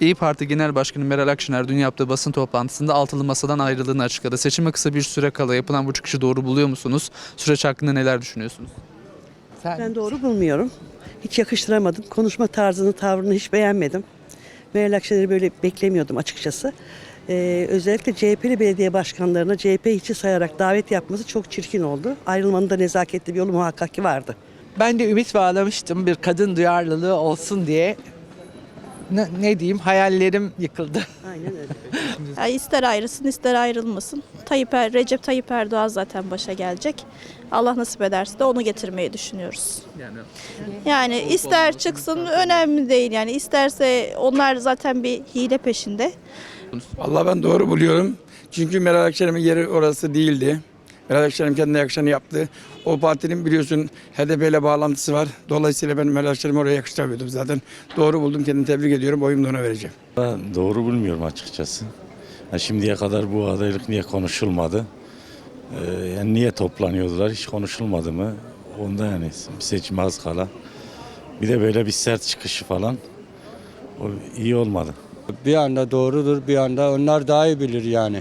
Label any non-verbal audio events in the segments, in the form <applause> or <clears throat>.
İyi Parti Genel Başkanı Meral Akşener dün yaptığı basın toplantısında altılı masadan ayrıldığını açıkladı. Seçime kısa bir süre kala yapılan bu çıkışı doğru buluyor musunuz? Süreç hakkında neler düşünüyorsunuz? Ben doğru bulmuyorum. Hiç yakıştıramadım. Konuşma tarzını, tavrını hiç beğenmedim. Meral Akşener'i böyle beklemiyordum açıkçası. Ee, özellikle CHP'li belediye başkanlarına CHP içi sayarak davet yapması çok çirkin oldu. Ayrılmanın da nezaketli bir yolu muhakkak ki vardı. Ben de ümit bağlamıştım bir kadın duyarlılığı olsun diye. Ne, ne diyeyim hayallerim yıkıldı. Aynen öyle. <laughs> Ya ister ayrılsın ister ayrılmasın. Tayyip er, Recep Tayyip Erdoğan zaten başa gelecek. Allah nasip ederse de onu getirmeyi düşünüyoruz. Yani Yani ister çıksın önemli değil. Yani isterse onlar zaten bir hile peşinde. Allah ben doğru buluyorum. Çünkü Meral Akşener'in yeri orası değildi. Meral Akşener kendine yakışanı yaptı. O partinin biliyorsun HDP ile bağlantısı var. Dolayısıyla ben Meral Akşener'i oraya yakıştıramıyordum zaten. Doğru buldum kendini tebrik ediyorum. Oyumu da ona vereceğim. Ben doğru bulmuyorum açıkçası. Ha, şimdiye kadar bu adaylık niye konuşulmadı? Ee, yani niye toplanıyordular hiç konuşulmadı mı? Onda yani seçime az kala. Bir de böyle bir sert çıkışı falan. O iyi olmadı. Bir anda doğrudur, bir anda onlar daha iyi bilir yani.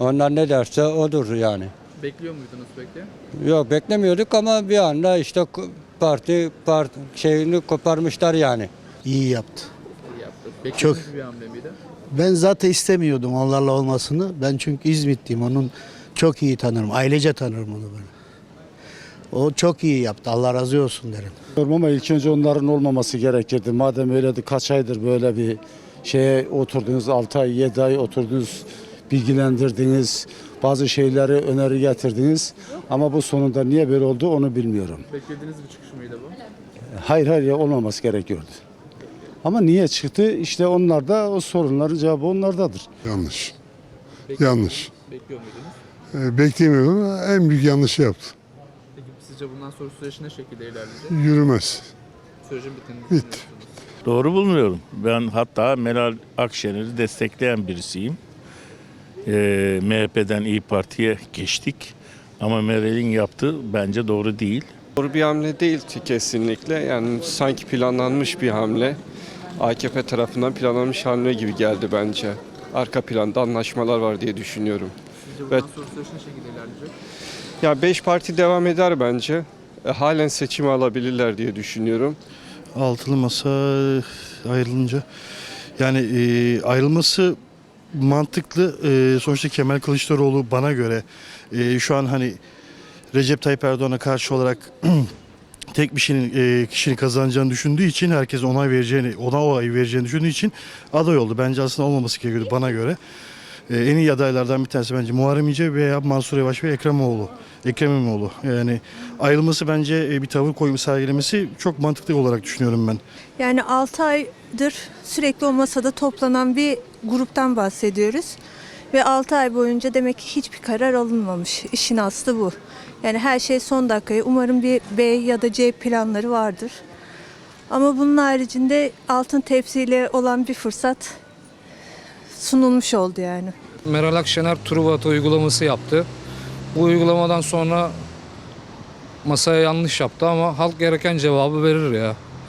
Onlar ne derse odur yani. Bekliyor muydunuz peki? Yok beklemiyorduk ama bir anda işte parti parti şeyini koparmışlar yani. İyi yaptı. İyi yaptı. Beklediğiniz bir hamle miydi? Ben zaten istemiyordum onlarla olmasını. Ben çünkü İzmitliyim. Onun çok iyi tanırım. Ailece tanırım onu böyle. O çok iyi yaptı. Allah razı olsun derim. Bilmiyorum ama ilk önce onların olmaması gerekirdi. Madem öyleydi kaç aydır böyle bir şeye oturdunuz 6 ay 7 ay oturdunuz bilgilendirdiniz. Bazı şeyleri öneri getirdiniz. Ama bu sonunda niye böyle oldu onu bilmiyorum. Beklediğiniz bir çıkış mıydı bu? Hayır hayır ya olmaması gerekiyordu. Ama niye çıktı? İşte onlar da o sorunların cevabı onlardadır. Yanlış. Bekli- Yanlış. Bekliyor muydunuz? E, beklemiyordum en büyük yanlışı yaptı. Peki sizce bundan sonra süreç ne şekilde ilerleyecek? Yürümez. Sürecin bittiğini Bitti. düşünüyorsunuz. Doğru bulmuyorum. Ben hatta Meral Akşener'i destekleyen birisiyim. Ee, MHP'den İyi Parti'ye geçtik. Ama Meral'in yaptığı bence doğru değil. Doğru bir hamle değil ki kesinlikle. Yani sanki planlanmış bir hamle. AKP tarafından planlanmış hamle gibi geldi bence. Arka planda anlaşmalar var diye düşünüyorum. Sizce bundan Evet. sonra süreç ne şekilde ilerleyecek? Ya 5 parti devam eder bence. E, halen seçimi alabilirler diye düşünüyorum. altılı masa ayrılınca yani e, ayrılması mantıklı. E, sonuçta Kemal Kılıçdaroğlu bana göre e, şu an hani Recep Tayyip Erdoğan'a karşı olarak <clears throat> tek bir şeyin e, kişinin kazanacağını düşündüğü için herkes onay vereceğini, ona o ayı vereceğini düşündüğü için aday oldu. Bence aslında olmaması gerekiyordu bana göre. E, en iyi adaylardan bir tanesi bence Muharrem İnce veya Mansur Yavaş ve Ekrem İmamoğlu. Ekrem İmamoğlu. Yani ayrılması bence e, bir tavır koyma sergilemesi çok mantıklı olarak düşünüyorum ben. Yani 6 aydır sürekli o masada toplanan bir gruptan bahsediyoruz. Ve 6 ay boyunca demek ki hiçbir karar alınmamış. İşin aslı bu. Yani her şey son dakikaya. Umarım bir B ya da C planları vardır. Ama bunun haricinde altın tepsiyle olan bir fırsat sunulmuş oldu yani. Meral Akşener Truvat uygulaması yaptı. Bu uygulamadan sonra masaya yanlış yaptı ama halk gereken cevabı verir ya.